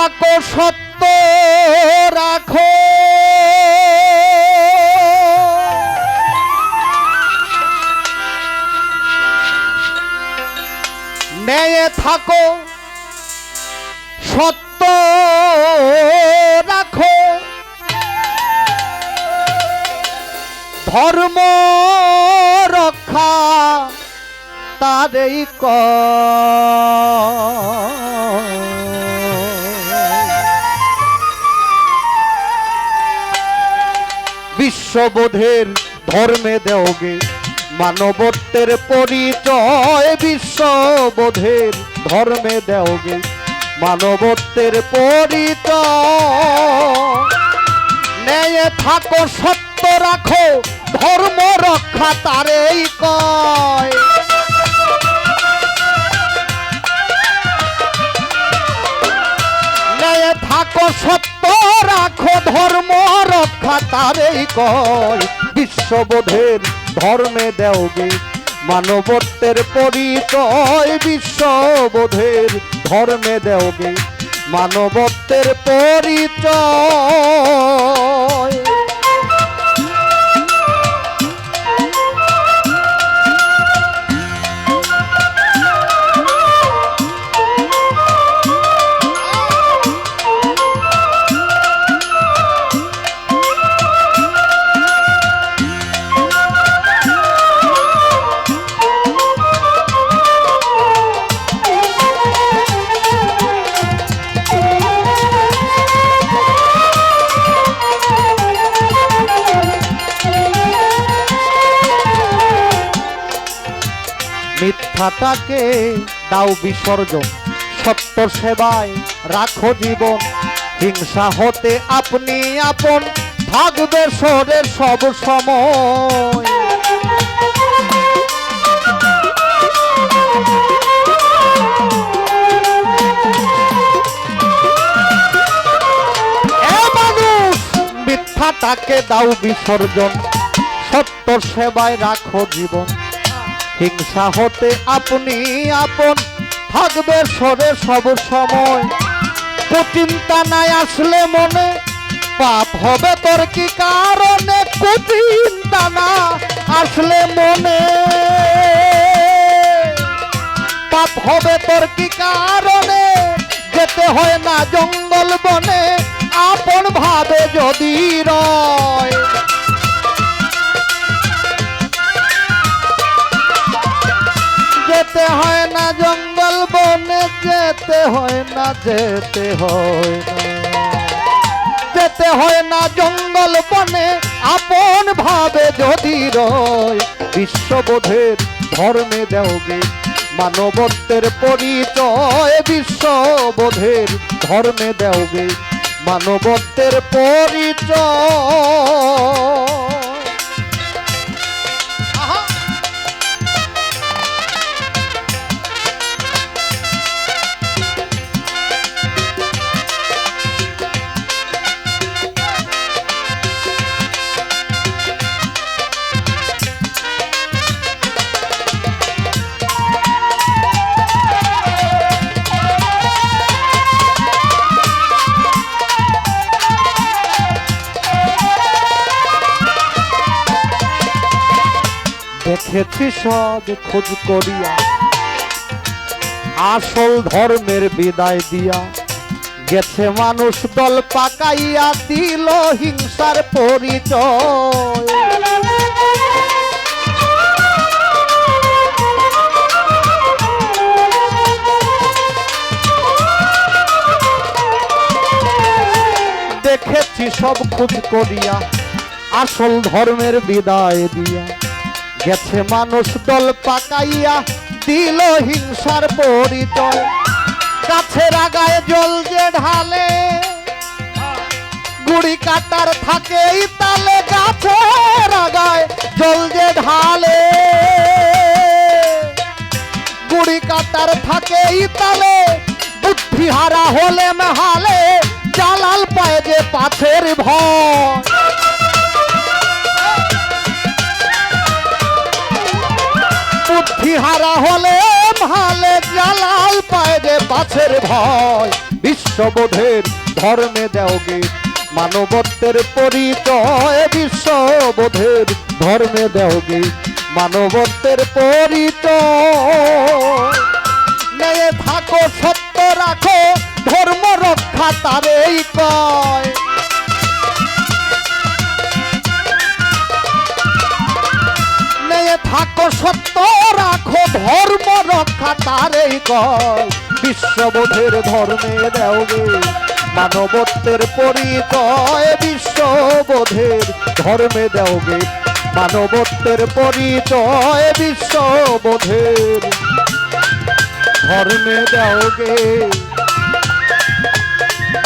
থাকো সত্য রাখো। ন্যায়ে থাকো সত্য রাখো। ধর্ম রক্ষা তাদেরই ক বিশ্ববোধের ধর্মে দেওগে। মানবত্বের পরিচয় বিশ্ববোধের ধর্মে দেওগে। মানবত্বের পরিচয়। থাকো, সত্য রাখো, ধর্ম রক্ষা তারেই কয়। থাকো, সত্য রাখো, ধর্ম রক্ষা তারেই কয় বিশ্ববোধের ধর্মে দেওগে মানবত্বের পরিচয় বিশ্ববোধের ধর্মে দেওগে মানবত্বের পরিচয় মিথ্যাটাকে দাও বিসর্জন। সত্য সেবায় রাখো জীবন। হিংসা হতে আপনি আপন। থাকবে সরে সব সময়। মিথ্যাটাকে দাও বিসর্জন। সত্য সেবায় রাখো জীবন। হিংসা হতে আপনি আপন। থাকবে সরে সব সময়। কুচিন্তা নাই আসলে মনে, পাপ হবে তোর কি কারণে? কুচিন্তা না আসলে মনে। পাপ হবে তোর কি কারণে? যেতে হয় না জঙ্গল বনে। আপন ভাবে যদি রয় যেতে হয় না, যেতে হয় যেতে হয় না জঙ্গল বনে, আপন ভাবে যদি রয়, বিশ্ববোধের ধর্মে দেওগে মানবত্বের পরিচয়, বিশ্ববোধের ধর্মে দেওগে মানবত্বের পরিচয়। দেখেছি সব খোঁজ করিয়া। আসল ধর্মের বিদায় দিয়া গেছে মানুষ দল পাকাইয়া দিল হিংসার পরিচয়। দেখেছি সব খোঁজ করিয়া, আসল ধর্মের বিদায় দিয়া গেছে মানুষ দল পাকাইয়া, দিল হিংসার পরিচয়। গাছের আগায় জল যে ঢালে, গুড়ি কাটার থাকে তালে গাছের রাগায় জল যে ঢালে। গুড়ি কাটার থাকে তালে বুদ্ধি হারা হলে মেহালে জালাল পায় যে পাথের ভয়। পাছের ভয়, বিশ্ববোধের ধর্মে দেও দেওগে মানবত্বের পরিচয়, বিশ্ববোধের ধর্মে দেও দেওগে মানবত্বের পরিচয়। থাকো, সত্য রাখো, ধর্ম রক্ষা তারেই কয়। থাকো, সত্য রাখো, ধর্ম রক্ষা তারেই কয়। বিশ্ববোধের ধর্মে দেওগে। মানবত্বের পরিচয় বিশ্ববোধের ধর্মে দেওগে। মানবত্বের পরিচয় বিশ্ববোধের ধর্মে দেওগে।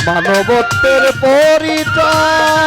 মানবত্বের পরিচয়